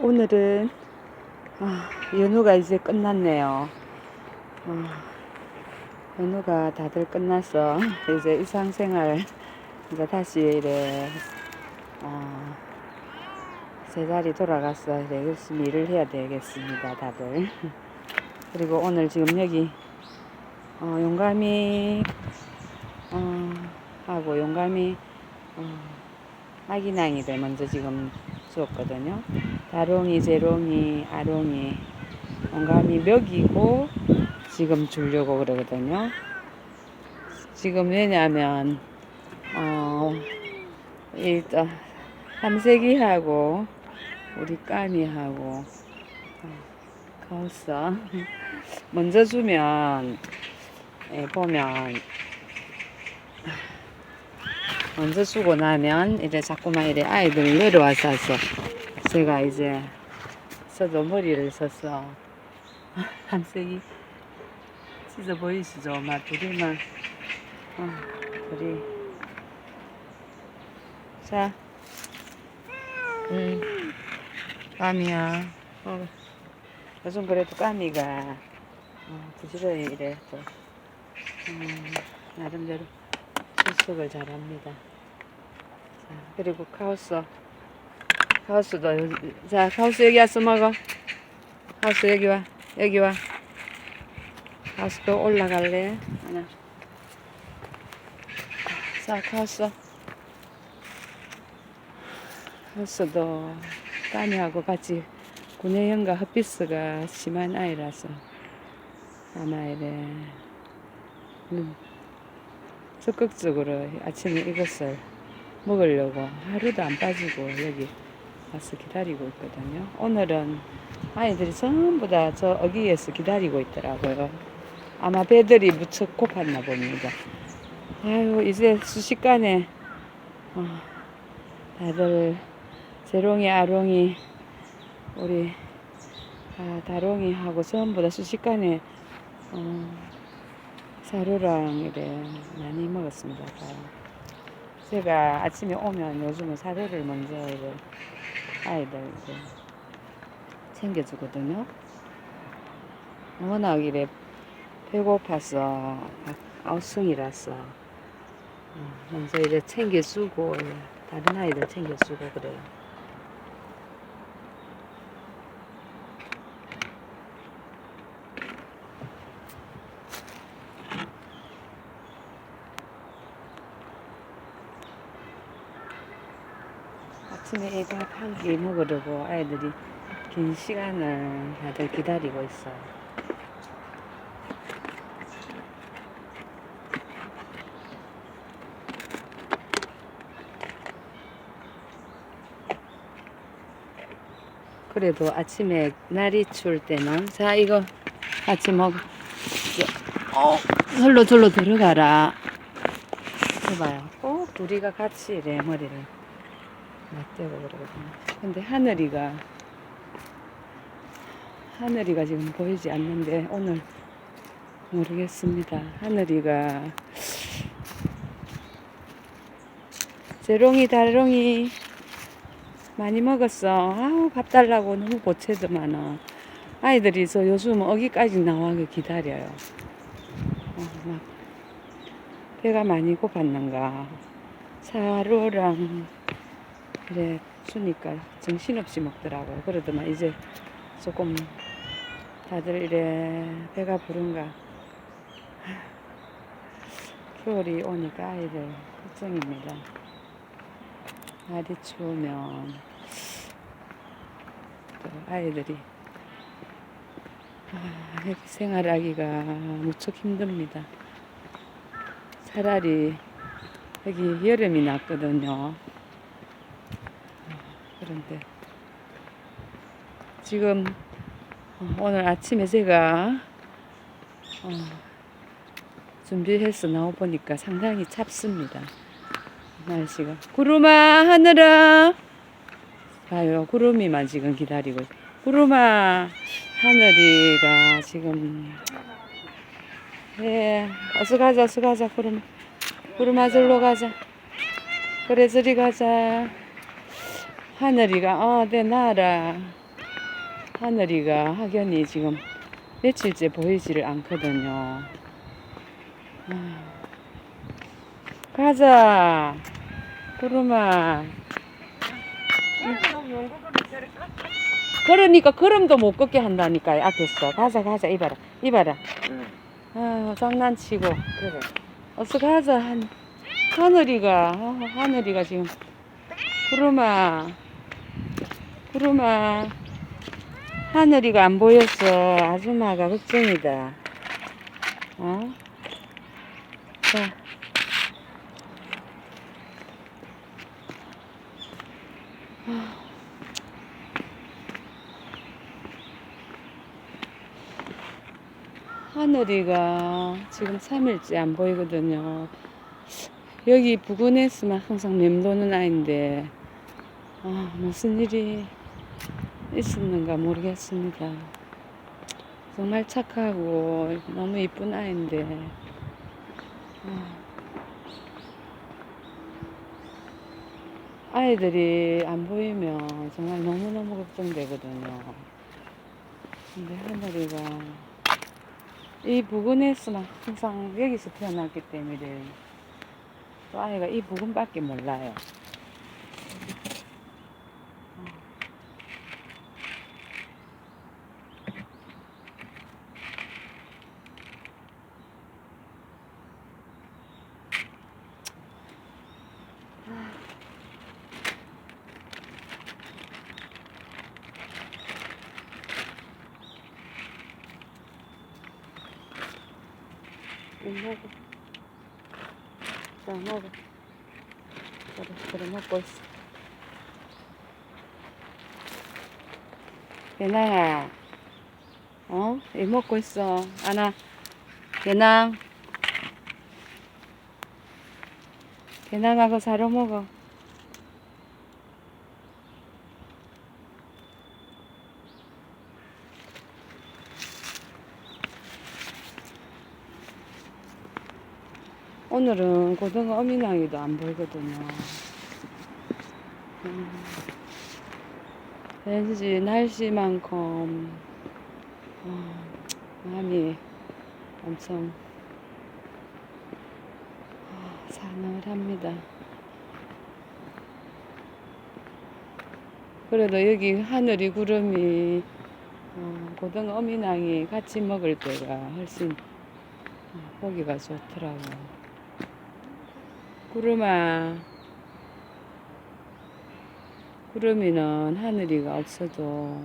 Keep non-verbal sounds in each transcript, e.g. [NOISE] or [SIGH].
오늘은 아, 연휴가 이제 끝났네요. 아, 연휴가 다들 끝나서 이제 일상생활 이제 다시 이래 아, 제자리 돌아가서 이제 열심히 일을 해야 되겠습니다, 다들. 그리고 오늘 지금 여기 어, 용감이 어, 하고 용감이 어, 아기낭이를 먼저 지금 주었거든요. 다롱이, 재롱이, 아롱이, 용감이 먹이고 지금 주려고 그러거든요. 지금 왜냐면 어 일단 삼색이하고 우리 까미하고 가왔어. [LAUGHS] 먼저 주면 예, 보면 먼저 주고 나면 이제 자꾸만 이래 아이들 내려와서 제가 이제 저도 머리를 썼어. 한색이 진짜 보이시죠? 막 둘이만 어, 둘이 자, 음, 까미야. 어, 요즘 그래도 까미가 어, 부지런히 이래 또 음, 나름대로 실습을 잘 합니다. 자, 그리고 카우스. 카우스도, 자, 카우스 여기 와서 먹어. 카우스 여기 와. 여기 와. 카우스도 올라갈래? 하나. 자, 카우스. 카우스도 까미하고 같이 구내형과 헛비스가 심한 아이라서 아마 이래 음, 적극적으로 아침에 이것을 먹으려고 하루도 안 빠지고 여기 와서 기다리고 있거든요. 오늘은 아이들이 전부 다 저 어귀에서 기다리고 있더라고요. 아마 배들이 무척 고팠나 봅니다. 아유, 이제 순식간에 어, 다들 재롱이, 아롱이, 우리 아, 다롱이하고 전부 다 순식간에 어, 사료랑 이래 많이 먹었습니다. 다. 제가 아침에 오면 요즘은 사료를 먼저 이래 아이들 이제 챙겨주거든요. 워낙 이래 배고파서 아우성이라서 어, 먼저 이래 챙겨주고 예, 다른 아이들 챙겨주고 그래요. 아침에 한끼 먹으려고 아이들이 긴 시간을 다들 기다리고 있어요. 그래도 아침에 날이 추울 때는 자 이거 같이 먹어. 저, 어, 절로 절로 들어가라. 해봐요. 꼭 둘이가 같이 이래 머리를 맞대고 그러거든요. 근데 하늘이가 하늘이가 지금 보이지 않는데 오늘 모르겠습니다. 하늘이가 재롱이 달롱이 많이 먹었어. 아우 밥 달라고 너무 보채도 많아. 아이들이 저 요즘 어기까지 나와서 기다려요. 어, 막 배가 많이 고팠는가. 사료랑 그래 주니까 정신없이 먹더라고요. 그러더만 이제 조금 다들 이래 배가 부른가. [LAUGHS] 겨울이 오니까 아이들 걱정입니다. 날이 추우면 또 아이들이 아, 이렇게 생활하기가 무척 힘듭니다. 차라리 여기 여름이 났거든요. 그런데 지금 어, 오늘 아침에 제가 어, 준비해서 나와 보니까 상당히 찹습니다. 날씨가. 구름아 하늘아! 봐요 구름이만 지금 기다리고 있- 구름아 하늘이가 지금 예 어서 가자 어서 가자 구름아. 구름아 절로 가자. 그래 저리 가자 하늘이가 어내 나라. 하늘이가 확연히 지금 며칠째 보이지를 않거든요. 아. 가자, 구름아. 그러니까 걸음도 못 걷게 한다니까요. 앞에서 가자 가자. 이봐라. 이봐라. 아 장난치고. 그래. 어서 가자. 한, 하늘이가 아, 하늘이가 지금. 구름아 구름아 하늘이가 안 보였어 아줌마가 걱정이다 어? 자 하늘이가 지금 3일째 안 보이거든요. 여기 부근에서만 항상 맴도는 아이인데, 아, 무슨 일이 있었는가 모르겠습니다. 정말 착하고 너무 이쁜 아이인데, 아, 아이들이 안 보이면 정말 너무너무 걱정되거든요. 근데 하늘이가 이 부근에서만 항상 여기서 태어났기 때문에 또 아이가 이 부근밖에 몰라요. 응, 먹어. 자, 먹어. 그래, 그래, 먹고 있어. 예나야, 어? 이 먹고 있어. 안아. 예낭. 예낭하고 사러 먹어. 오늘은 고등어 어미낭이도 안 보이거든요. 음, 왠지 날씨만큼 어, 마음이 엄청 아, 사늘합니다. 그래도 여기 하늘이 구름이 어, 고등어 어미낭이 같이 먹을 때가 훨씬 어, 보기가 좋더라고요. 구름아 구름이는 하늘이가 없어도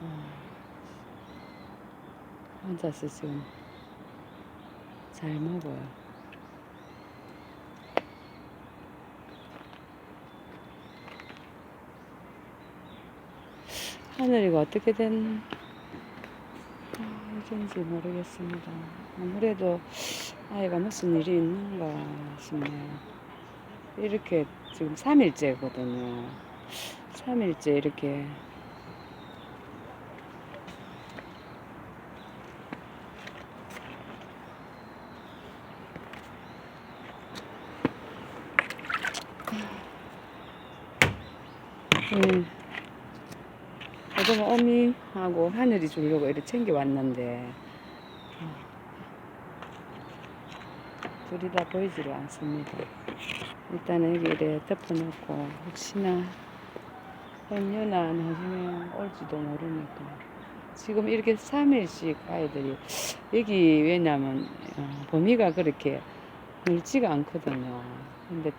어, 혼자서 지금 잘 먹어요. 하늘이가 어떻게 된 아, 일인지 모르겠습니다. 아무래도 아이가 무슨 일이 있는가 싶네요. 이렇게 지금 3일째거든요. 3일째 이렇게 음, 고등어 어미하고 하늘이 주려고 이렇게 챙겨왔는데 둘이 다 보이지를 않습니다. 일단은 여기 이래 덮어놓고 혹시나 행여나 나중에 올지도 모르니까 지금 이렇게 3일씩 아이들이 여기 왜냐면 어, 범위가 그렇게 넓지가 않거든요. 근데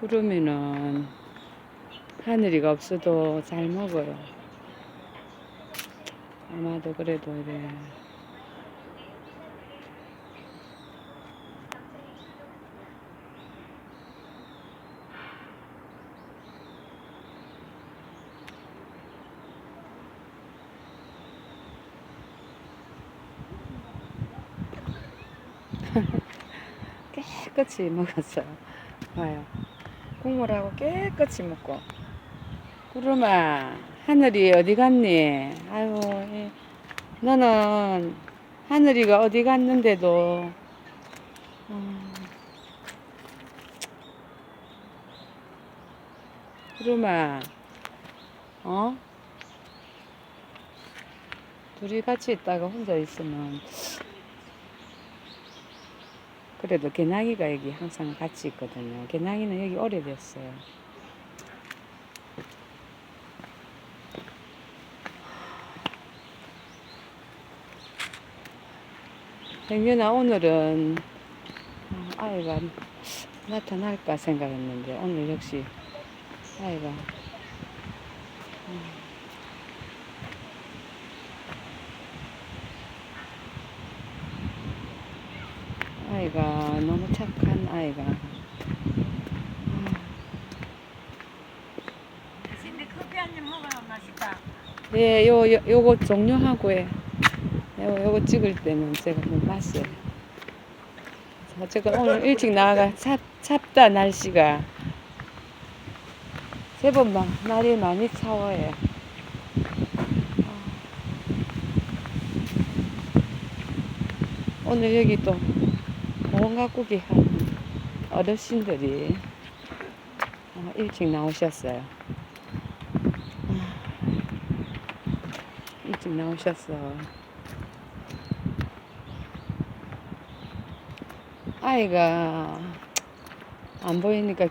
그러면은 하늘이가 없어도 잘 먹어요. 아마도 그래도 이래. [LAUGHS] 깨끗이 먹었어요. 봐요. 국물하고 깨끗이 먹고. 구름아, 하늘이 어디 갔니? 아유, 너는 하늘이가 어디 갔는데도 음, 그루마, 어? 둘이 같이 있다가 혼자 있으면 그래도 개나기가 여기 항상 같이 있거든요. 개나기는 여기 오래됐어요. 백년아 오늘은 어, 아이가 나타날까 생각했는데 오늘 역시 아이가 음, 아이가 너무 착한 아이가 근데 커피 한 잔 먹으러 맛있다. 예, 요, 요, 요거 종료하고 해. 요, 요거 찍을 때는 제가 좀 봤어요. 자, 제가 오늘 일찍 나와가 찹, 찹다, 날씨가. 제법 막, 날이 많이 차워요. 아. 오늘 여기 또, 공원 가꾸기 한 어르신들이 어, 일찍 나오셨어요. 일찍 나오셨어. 아이가 안 보이니까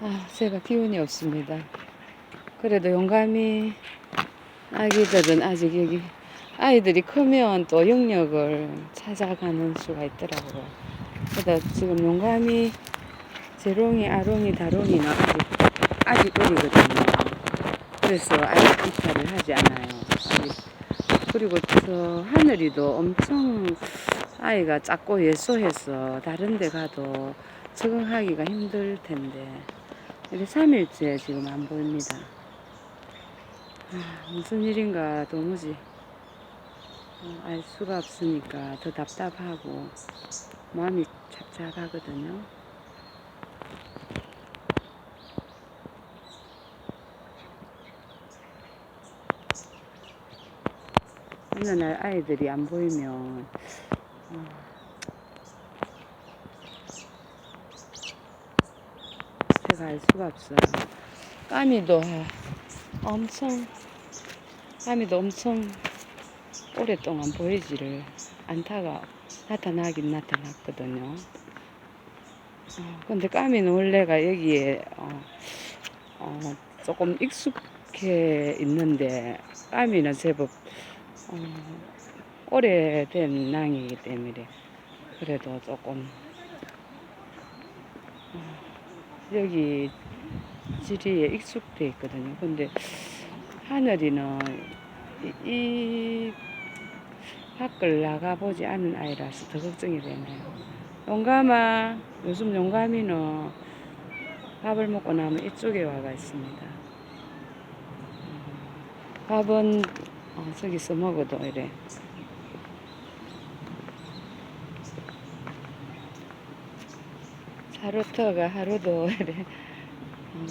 아, 제가 기운이 없습니다. 그래도 용감히 아기들은 아직 여기 아이들이 크면 또 영역을 찾아가는 수가 있더라고요. 그래서 지금 용감히 재롱이, 아롱이, 다롱이는 아직 아직 어리거든요. 그래서 아직 이탈을 하지 않아요. 그리고 저 하늘이도 엄청 아이가 작고 예소해서 다른 데 가도 적응하기가 힘들 텐데 이렇게 3일째 지금 안 보입니다. 아, 무슨 일인가 도무지 어, 알 수가 없으니까 더 답답하고 마음이 착잡하거든요. 어느 날 아이들이 안 보이면 어, 제가 알 수가 없어요. 까미도 엄청 까미도 엄청 오랫동안 보이지를 않다가 나타나긴 나타났거든요. 어, 근데 까미는 원래가 여기에 어, 어, 조금 익숙해 있는데 까미는 제법 어, 오래된 낭이기 때문에 그래도 조금 어, 여기 지리에 익숙돼 있거든요. 근데 하늘이는 이, 이 밖을 나가보지 않은 아이라서 더 걱정이 되네요. 용감아, 요즘 용감이는 밥을 먹고 나면 이쪽에 와가 있습니다. 음, 밥은 어, 저기서 먹어도 이래. 사루터가 하루도 이래. 음,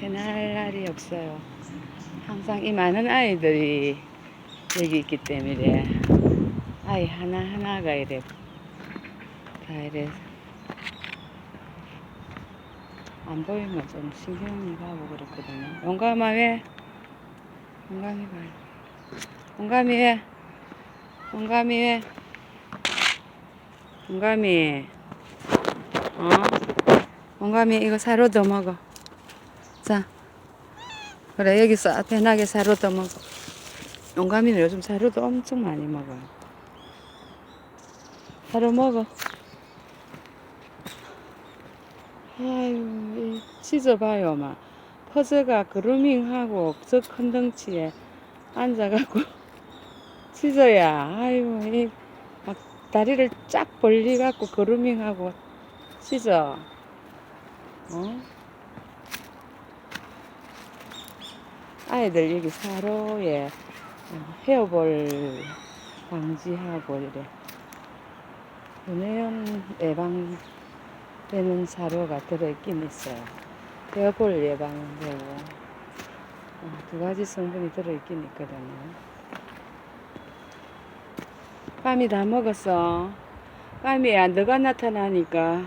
배날 날이 없어요. 항상 이 많은 아이들이 여기 있기 때문에 아이 하나하나가 이래 다 이래 안 보이면 좀 신경이 가고 그렇거든요. 용감아 왜? 용감이 봐요. 용감이 왜? 용감이 왜? 용감이 어? 용감이 이거 사로 더 먹어. 자, 그래 여기서 편하게 사로 더 먹어. 용감이는 요즘 사료도 엄청 많이 먹어요. 사료 먹어. 아유, 이 찢어봐요, 막. 퍼즈가 그루밍하고 저 큰 덩치에 앉아갖고 [LAUGHS] 찢어야, 아유, 이, 막 다리를 쫙 벌리갖고 그루밍하고 찢어. 어? 아이들 여기 사로에 어, 헤어볼 방지하고 이래 분해염 예방되는 사료가 들어있긴 있어요. 헤어볼 예방되고 어, 두 가지 성분이 들어있긴 있거든요. 밤이 다 먹었어. 밤이야 너가 나타나니까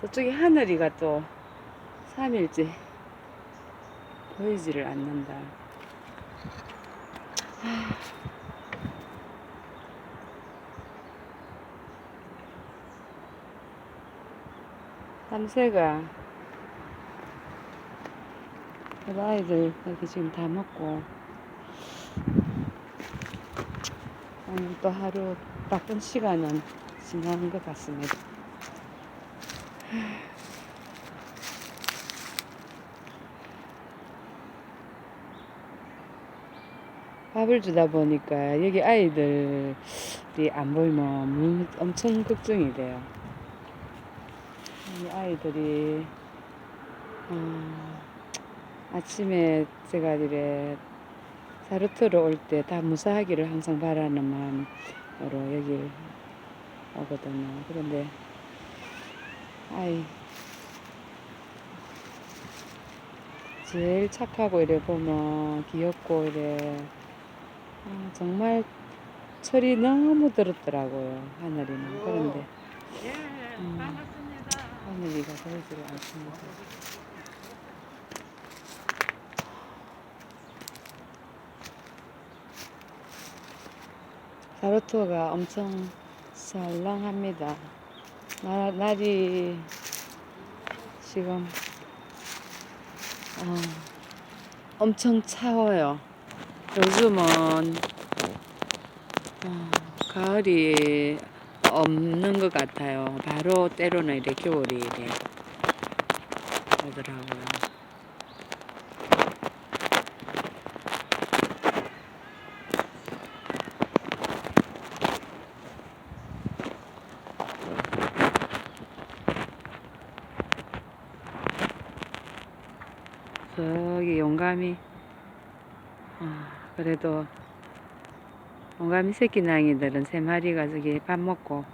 저쪽에 하늘이가 또 3일째 보이지를 않는다. 밤새가 우리 아이들 여기 지금 다 먹고 오늘 또 하루 바쁜 시간은 지난 것 같습니다. 밥을 주다 보니까 여기 아이들이 안 보이면 무- 엄청 걱정이 돼요. 이 아이들이 어, 아침에 제가 이래 사르트로 올 때 다 무사하기를 항상 바라는 마음으로 여기 오거든요. 그런데 아이 제일 착하고 이래 보면 귀엽고 이래 어, 정말 철이 너무 들었더라고요 하늘이는 그런데 예, 음. 반갑습니다. 하늘이가 보이지를 않습니다. 사로토가 엄청 썰렁합니다. 나, 날이 지금 어, 엄청 차워요. 요즘은 어, 가을이 없는 것 같아요. 바로 때로는 이래 겨울이 오더라고요. 저기 용감이 아, 그래도 용감이 새끼 낭이들은 세 마리가 저기 밥 먹고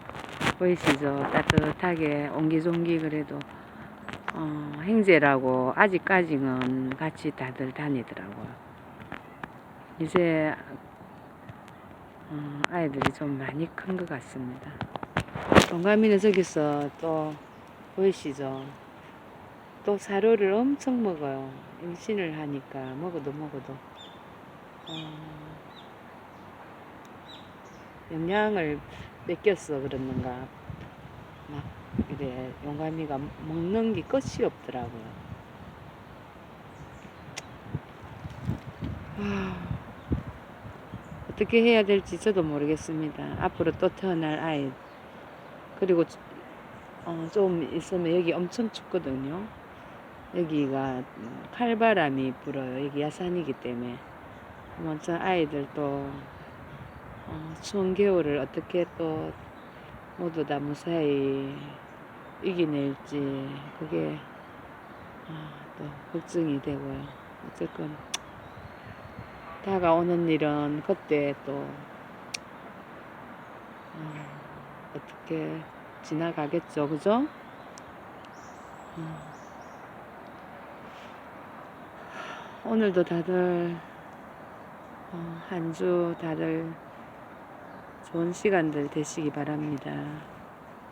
보이시죠? 따뜻하게 옹기종기 그래도 어, 행제라고 아직까지는 같이 다들 다니더라고요. 이제 어, 아이들이 좀 많이 큰 것 같습니다. 동감이는 저기서 또 보이시죠? 또 사료를 엄청 먹어요. 임신을 하니까 먹어도 먹어도 어, 영양을 뺏겼어 그러는가 막 이래 용감이가 먹는 게 끝이 없더라고요. 아, 어떻게 해야 될지 저도 모르겠습니다. 앞으로 또 태어날 아이 그리고 어, 좀 있으면 여기 엄청 춥거든요. 여기가 칼바람이 불어요. 여기 야산이기 때문에 먼저 아이들 또 어, 추운 겨울을 어떻게 또 모두 다 무사히 이겨낼지 그게 아, 또 걱정이 되고요. 어쨌건 다가오는 일은 그때 또 어, 어떻게 지나가겠죠, 그죠? 음. 오늘도 다들 어, 한주 다들 좋은 시간들 되시기 바랍니다.